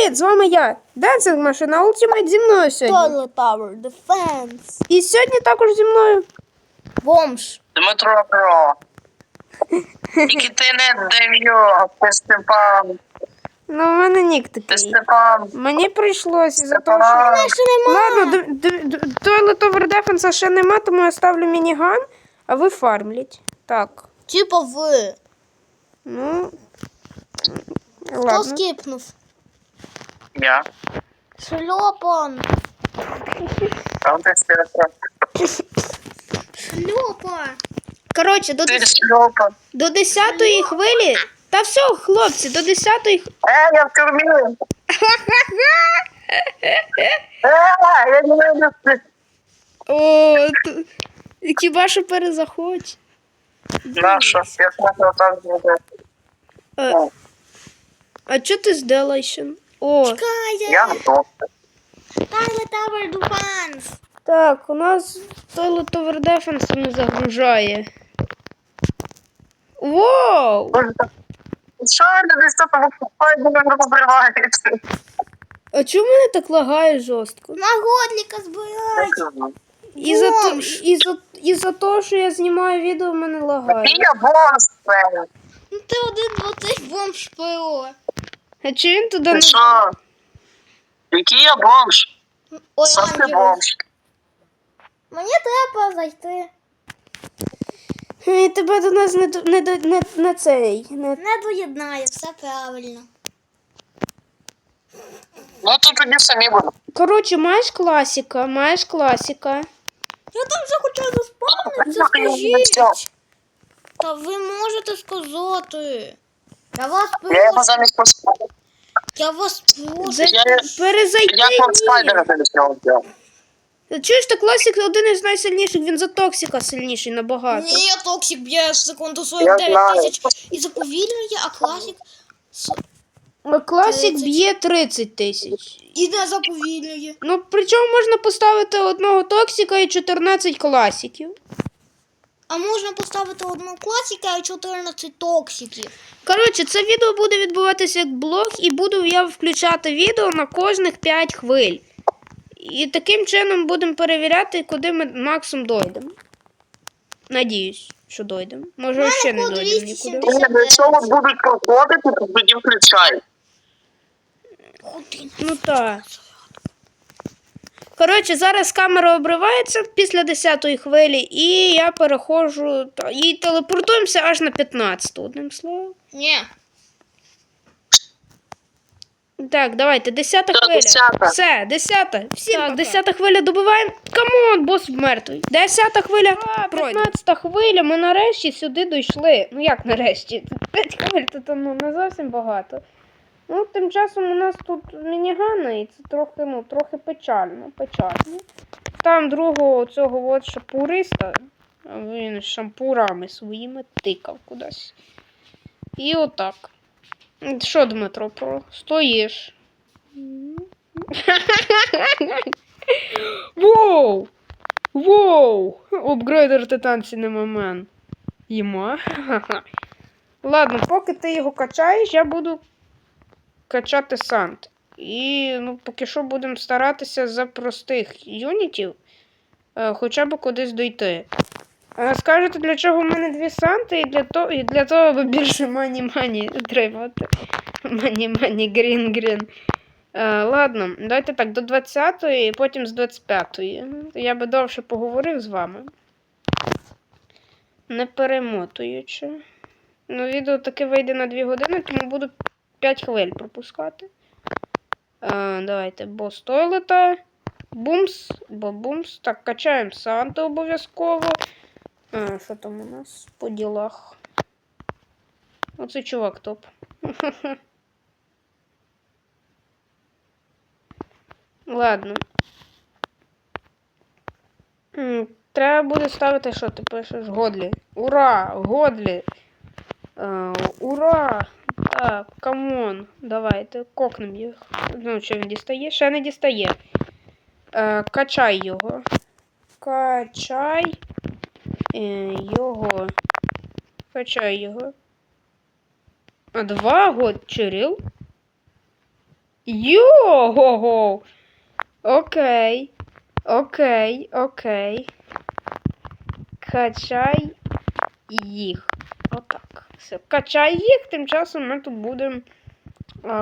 привіт! З вами я, Dancing Машина Ultimate зі мною сьогодні. Toilet Tower Defense. І сьогодні також зі мною. Бомж. Дмитро Про. Тільки ти не Дев'йо, ти Степан. Ну, в мене нік Ти такий. Степан. Мені прийшлося за того, що. Степан. Ще нема. Ладно, д- д- д- Toilet Over Defense ще нема, тому я ставлю мініган, а ви фармліть. Так. Типа ви. Ну. Хто Ладно. скіпнув? Я. Шльопан. Там ти Степан. Шльопа. Коротше, до, Ти дес- Степан. до 10-ї хвилі. Та все, хлопці, до 10-ї хвилі. Е, я в тюрмі. Е, я не вилізти. О, т- хіба що перезаходь. Наша, я смотрю, так буде. Е, а чого ти з Делайшн? О, Кая. Я готов. Toilet Tower Defense. так, у нас Toilet Over Defense не загружає. Воу! Що десь тут не розривається. А чому мене так лагає жорстко? На годліка збирай. Із-за то, Бомж. із-за, із-за того, що я знімаю відео, мене І лагає. я бонс. Ну ти один двадцять бомж ПО. А чи він туди не. Ти що? Який я бомж? Ой, Сам ти бомж. Мені треба зайти. І тебе до нас не, до- не, до- не, не цей. Не... Не доєднає, все правильно. Ну то тоді самі будемо. Коротше, маєш класіка, маєш класіка. Я там вже хочу заспавнитися, Ну, скажіть. Та ви можете сказати. Я вас Я його прошу. замість пос- Я вас прошу. За- Я- Перезайти. Я ні. спайдера замість нього взяв. Чуєш, та класік один із найсильніших, він за токсика сильніший набагато. Ні, токсик б'є секунду Я 49 тисяч і заповільнює, а класик А Класік 30. б'є 30 тисяч. і не заповільнює. Ну, причому можна поставити одного токсика і 14 класиків. А можна поставити одного класика і 14 токсиків. Коротше, це відео буде відбуватися як блог, і буду я включати відео на кожних 5 хвиль. І таким чином будемо перевіряти, куди ми максимум дойдемо. Надіюсь, що дойдемо. Може, мене ще не дойдемо нікуди. Ні, Якщо будуть проходити, то тоді включай. Ну так. Коротше, зараз камера обривається після 10-ї хвилі, і я переходжу та- і телепортуємося аж на 15-ту, одним словом. Ні. Так, давайте, 10 Так, хвиля. 10-та. Все, 10. Всім так, 10 хвиля добиваємо. Камон, бос мертвий. 10 хвиля. 15-та хвиля. Ми нарешті сюди дійшли. Ну як нарешті? 5 хвиль то ну, не зовсім багато. Ну, тим часом у нас тут мінігани, і це трохи, ну, трохи печально. печально. Там другого цього от шампуриста, він шампурами своїми тикав кудись. І отак. Що, Дмитро, про? Стоїш. Воу! Воу! Апгрейдер титан Cinnamon. Їма. Ладно, поки ти його качаєш, я буду качати сант. І ну, поки що будемо старатися за простих юнітів е, хоча б кудись дойти. Е, Скажете, для чого в мене дві санти? І для того, і для того, аби більше мані-мані отримати. Мані-мані, грін-грін. Е, ладно, давайте так, до 20-ї і потім з 25-ї. Я би довше поговорив з вами. Не перемотуючи. Ну, відео таке вийде на 2 години, тому буду 5 хвиль пропускати. Е, давайте, бос тойлета. Бумс, бо бумс. Так, качаємо Санту обов'язково. А, що там у нас по ділах? Оце чувак топ. Ладно. Треба буде ставити, що ти пишеш? Годлі. Ура! Годлі! Е, ура! Так, камон. Давайте, кокнем їх. Ну, що він дістає? Ще не дістає. Е, качай його. Качай е, його. Качай його. А два год Чирил? Йо-го-го! Окей. Окей, окей. Качай їх. Отак. Все. Качай їх, тим часом ми тут будемо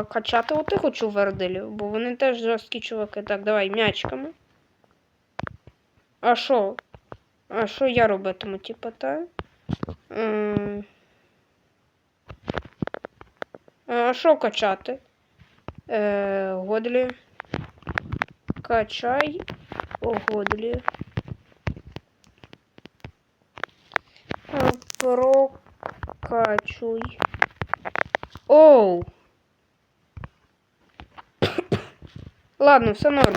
качати отих от чувардилів, бо вони теж жорсткі чуваки. Так, давай м'ячками. А що? А що я робитиму, типа, та? А що качати? Е, годлі. Качай. Годлі. Е, Прокачуй. Оу. Ладно, все норм.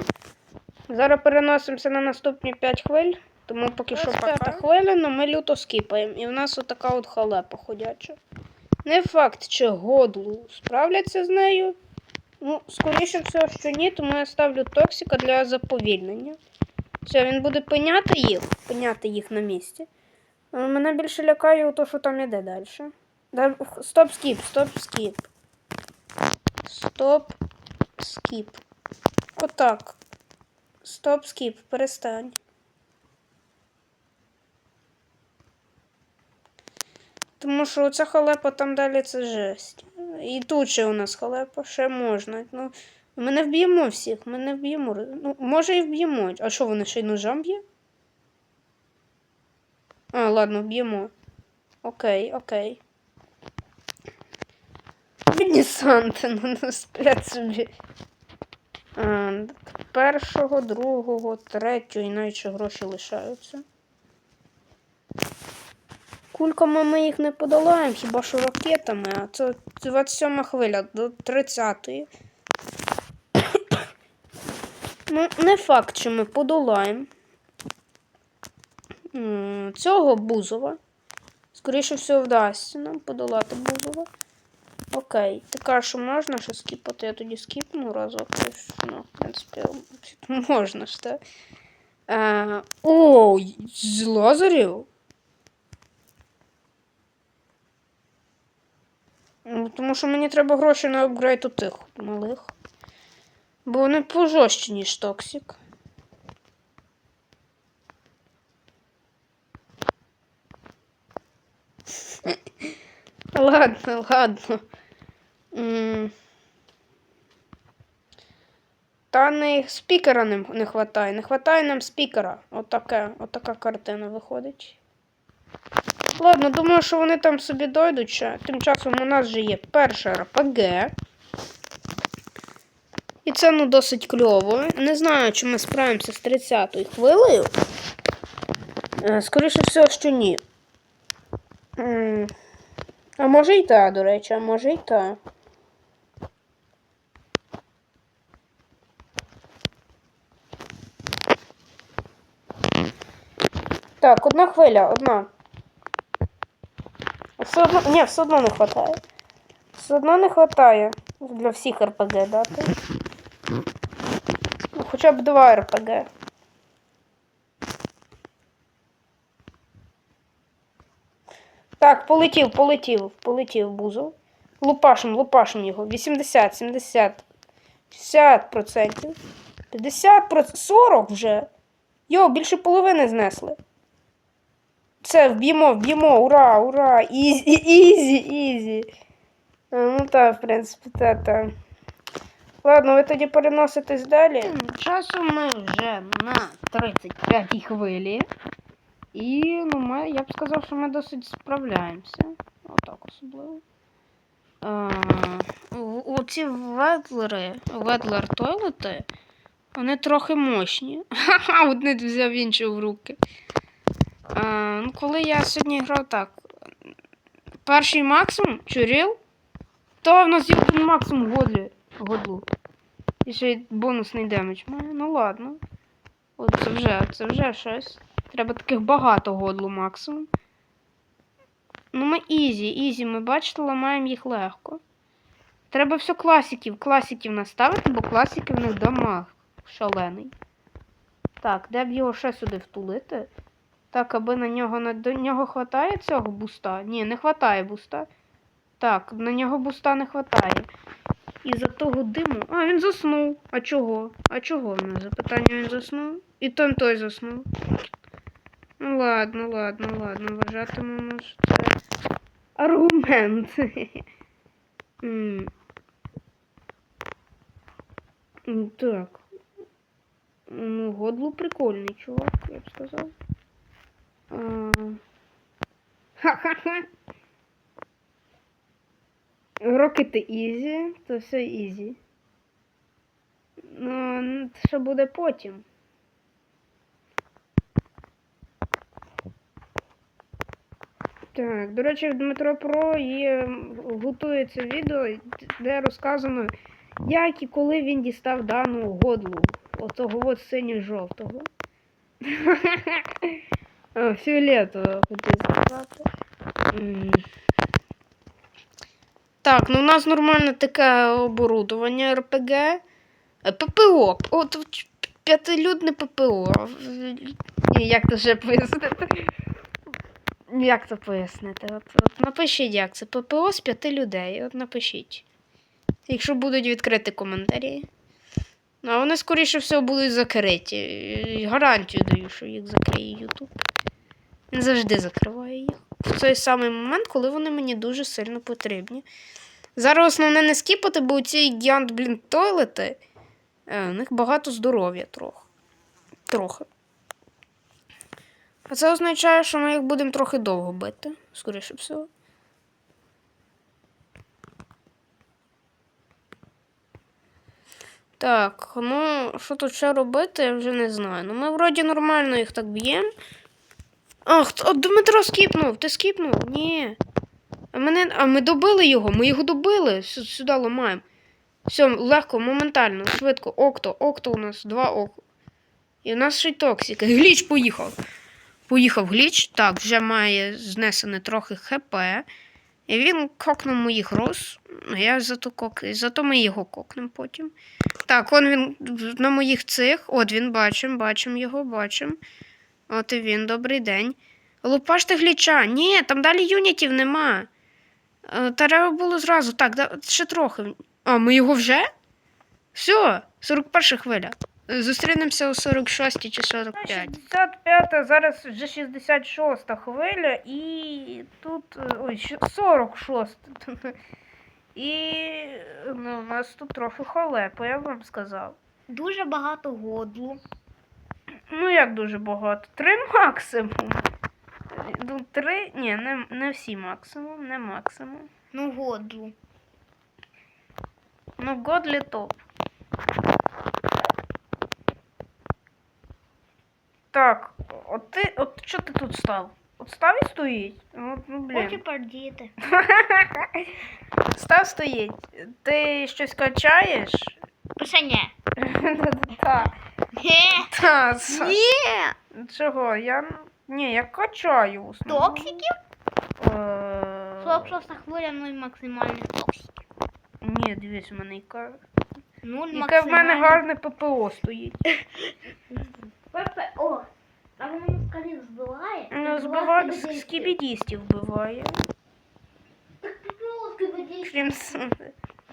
Зараз переносимося на наступні 5 хвиль, тому поки що п'ята хвиля, але ми люто скіпаємо. І в нас отака от халепа ходяча. Не факт, чи годлу справляться з нею. Ну, скоріше всього, що ні, тому я ставлю токсика для заповільнення. Все, він буде пиняти їх, пиняти їх на місці. Мене більше лякає то, що там іде далі. Да, стоп, скіп, стоп, скіп. Стоп, скіп. Отак. Стоп, скіп, перестань. Тому що оця халепа там далі це жесть. І тут ще у нас халепа, ще можна. Ну, ми не вб'ємо всіх, ми не вб'ємо. Ну, може і вб'ємо. А що вони ще й ножам б'є? А, ладно, вб'ємо. Окей, окей. Бідні Санти, ну сплять собі. Першого, другого, третього, іначе гроші лишаються. Кульками ми їх не подолаємо, хіба що ракетами, а це 27 хвиля до 30-ї. ну, не факт, що ми подолаємо. Цього Бузова. Скоріше всього, вдасться нам подолати Бузова. Окей. Кажеш, що можна ще скіпати, я тоді скіпну разок. Ну, в принципі, можна ж, так? Е, о, з лазерів? Ну, Тому що мені треба гроші на апгрейд у тих малих. Бо вони пожорстчі, ніж Токсік. Ладно, ладно. Та не спікера не, не хватає. Не хватає нам спікера. Отаке, отака картина виходить. Ладно, думаю, що вони там собі дойдуть ще. Тим часом у нас вже є перша РПГ. І це ну досить кльово. Не знаю, чи ми справимося з 30-ю хвилею. Е, Скоріше всього, що ні. А може й та, до речі, а може й та. Так, одна хвиля, одна. Все одно. Ні, все одно не вистачає. Все одно не вистачає для всіх РПГ дати. Ну, хоча б два РПГ. Так, полетів, полетів, полетів бузов. Лупашим, лупашим його. 80, 70, 60%. 50%, 40 вже. Йо, більше половини знесли. Все, вб'ємо, вб'ємо, ура, ура! Ізі, ізі, ізі. Ну так, в принципі, та, та. Ладно, ви тоді переноситесь далі. Часом ми вже на 35-й хвилі. І ну, ми, я б сказав, що ми досить справляємося. Отак особливо. Оці ведлери, ведлер тойлети, вони трохи мощні. Ха-ха, одне взяв інше в руки. А, ну, коли я сьогодні грав так. Перший максимум чуріл, то в нас є максимум годлі, годлу. І ще й бонусний демедж має. Ну ладно. От це вже, це вже щось. Треба таких багато годлу максимум. Ну ми ізі, ізі, ми бачите, ламаємо їх легко. Треба все класиків, класиків наставити, бо класики в них дамаг шалений. Так, де б його ще сюди втулити? Так, аби на нього на до нього хватає цього буста? Ні, не хватає буста. Так, на нього буста не хватає. Із-за того диму. А, він заснув. А чого? А чого в мене запитання він заснув? І той той заснув. Ну ладно, ладно, ладно. Вважатимемо, що це аргумент. Так. Ну, Годлу прикольний чувак, я б сказав. Ха-ха-ха. Рокети ізі, то все ізі. Ну, що буде потім? Так, до речі, в Дмитро Про є, готується відео, де розказано, як і коли він дістав дану годлу. Отого от синьо-жовтого. Фіолетового хотів сказати. Так, ну у нас нормальне таке оборудовання РПГ. Е, ППО. От п'ятилюдне ППО. Як це ще пояснити? Як це пояснити? От, от напишіть, як це. ППО з п'яти людей. От напишіть. Якщо будуть відкриті коментарі. Ну, а вони, скоріше всього, будуть закриті. Гарантію даю, що їх закриє YouTube. Він завжди закриває їх. В той самий момент, коли вони мені дуже сильно потрібні. Зараз основне не скіпати, бо у ці гіант, блін, тойлети. е, У них багато здоров'я трохи. Трохи. А це означає, що ми їх будемо трохи довго бити, скоріше всього. Так, ну, що тут ще робити, я вже не знаю. Ну, ми вроді нормально їх так б'ємо. Ах, хто- Дмитро скіпнув, ти скіпнув? Ні. А, мене, а ми добили його, ми його добили. Сюди ламаємо. Все, легко, моментально, швидко. Окто, окто у нас, два око. І у нас ще й токсики. Гліч поїхав. Поїхав гліч. Так, вже має знесене трохи ХП. І він кокнув моїх роз. Я зато кок... Зато ми його кокнемо потім. Так, он він на моїх цих. От він бачимо, бачимо його, бачимо. От і він, добрий день. Лупаште гліча. Ні, там далі юнітів нема. Е, Треба було зразу. Так, ще трохи. А, ми його вже? Все, 41 хвиля. Зустрінемося у 46 чи 45. 65, зараз вже 66 хвиля, і тут. е, Ой, ще 46. І ну, у нас тут трохи халепа, я б вам сказав. Дуже багато годлу. Ну, як дуже багато? Три максимум. Ну, три. Ні, не, не всі максимум, не максимум. Ну, годлу. Ну, Годлі топ. Так, от ти, от що ти тут став? От став і стоїть. От, ну, Хочу блін. подіти. Став стоїть. Ти щось качаєш? Пише ні. Так. Ні. Та, Ні. Чого? Я. Ні, я качаю в основному. Токсиків? Е, 46 хвиля, ну і максимальних токсиків. Ні, дивись, у мене яка. Нуль Яке в мене гарне ППО стоїть. ППО. А воно скалі збиває? Ну, збиває скібідістів вбиває. ППО скибидістів. Крім с-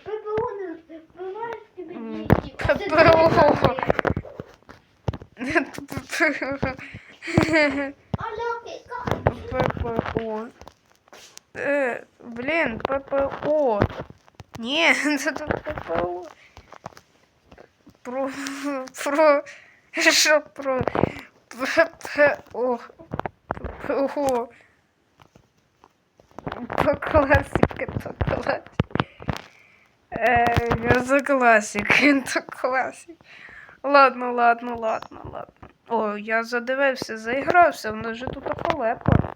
ППО не збиває М, скибидістів. ППО. Алло, яка? ППО. Е, блін, ППО. Ні, це тут ППО. Про. Про. Що про. ППО. По класіки, то класик. Е, я за класик, він то класик. Ладно, ладно, ладно, ладно. О, я задивився, заігрався, воно вже тут халепа.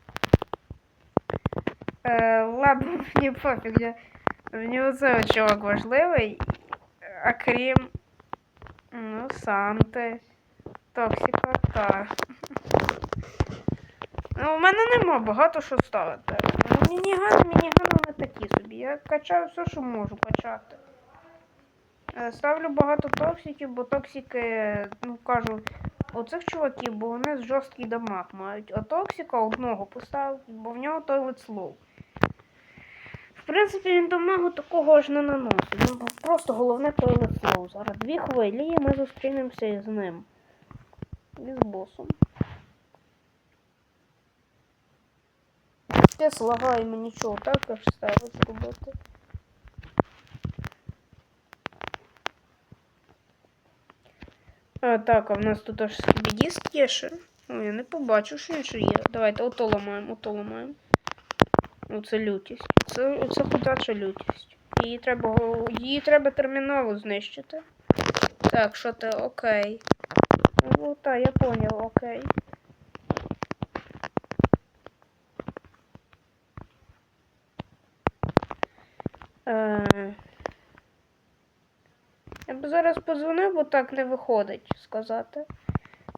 Е, ладно, мені пофіг, я... мені оце чувак важливий. А крім. Ну, Санти. Токсика, та. Ну, у мене нема багато що ставити. Ну, мінігани, мінігани не такі собі. Я качаю все, що можу качати. Е, Ставлю багато токсиків, бо токсики, ну кажу, оцих чуваків, бо вони жорсткий дамаг мають. А токсика одного поставив, бо в нього тойлет слоу. В принципі, він дамагу такого ж не наносить. Просто головне тойлет флоу. Зараз дві хвилі і ми зустрінемося із ним. І з босом. Те лагаємо нічого, також ставить зробити. А, так, а в нас тут аж скібідіст є ще. О, я не побачив, що ще є. Давайте ото ламаємо, ото ламаємо. Оце лютість. Це, оце ходяча лютість. Її треба, її треба терміново знищити. Так, що ти, окей. Ну, я поняв, окей. Е... Я б зараз подзвонив, бо так не виходить сказати.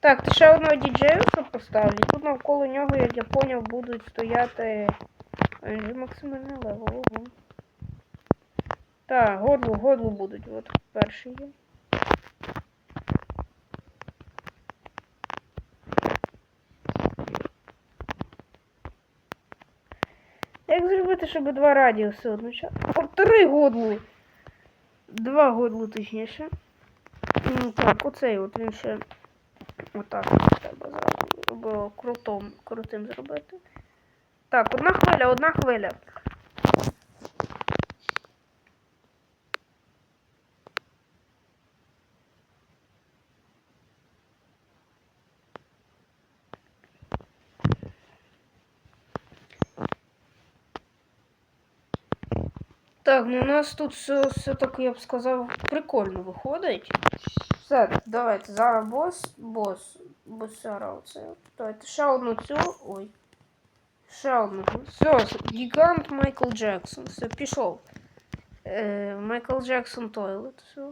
Так, ще одного діджеюса поставлю. Тут навколо нього, як я поняв, будуть стояти. А максимальний левел. Так, годлу, годлу будуть. От перший є. Як зробити, щоб два радіуси одночасно? Три годлу! Два годлу, точніше. Так, оцей от він ще отак треба зробити. крутом, крутим зробити. Так, одна хвиля, одна хвиля. Так, ну у нас тут все, все таки, я б сказав, прикольно виходить. Все, давайте, зараз бос, бос, босяра оце. Давайте ще одну цю. Ой. Ще одну. Все, гігант Майкл Джексон. Все, пішов. Е, Майкл Джексон Тойлет. Все.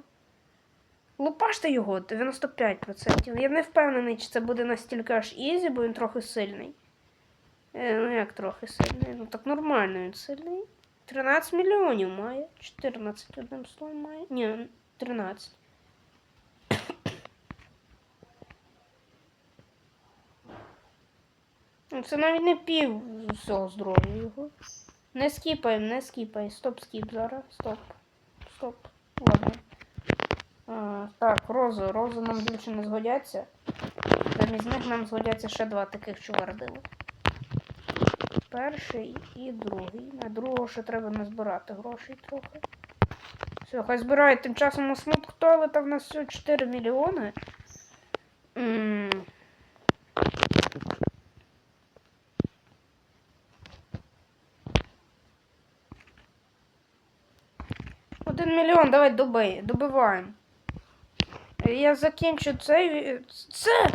Лупаште його, 95%. Я не впевнений, чи це буде настільки аж ізі, бо він трохи сильний. Е, ну як трохи сильний? Ну так нормально він сильний. 13 мільйонів має. 14 одним словом має. Ні, 13. Ну, Це навіть не пів всього здоров'я його. Не скіпаємо, не скіпай. Стоп, скіп зараз. Стоп. Стоп. Ладно. А, так, рози. Рози нам більше не згодяться. Замість них нам згодяться ще два таких чувардили. Перший і другий. На другого ще треба назбирати грошей трохи. Все, хай збирають. Тим часом у смутку тойлета в нас всього 4 мільйони. Один мільйон, давай доби, добиваємо. Я закінчу цей. Це!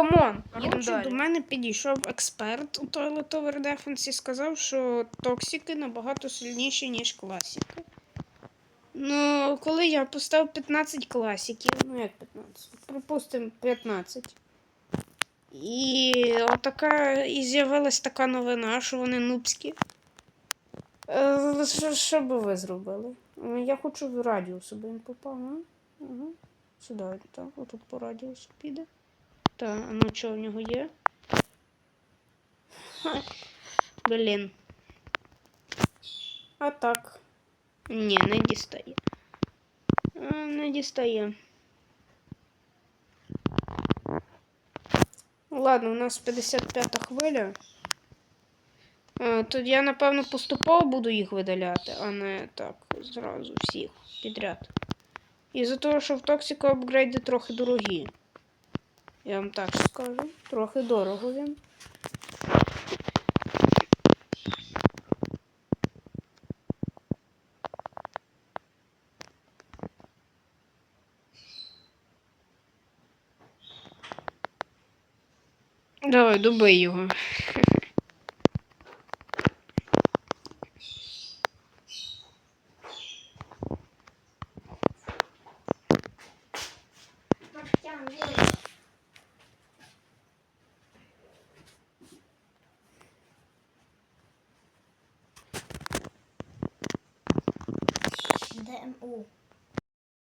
Камон! Коротше, до мене підійшов експерт у Toilet Tower Defense і сказав, що токсики набагато сильніші, ніж класики. Ну, коли я поставив 15 класиків, Ну як 15? Припустимо 15. і отака, і з'явилась така новина, що вони нубські. Е, Що, що би ви зробили? Е, Я хочу в радіус, щоб він попав, а? Угу. Сюди, так, отут по радіусу піде. Та, ну що в нього є? Ха, Блін. А так. Ні, не дістає. Не дістає. Ладно, у нас 55-та хвиля. Е, Тут я, напевно, поступово буду їх видаляти, а не так зразу всіх підряд. І за того, що в Токсико апгрейди трохи дорогі. Я вам так скажу. Трохи дорого він. Давай, добий його.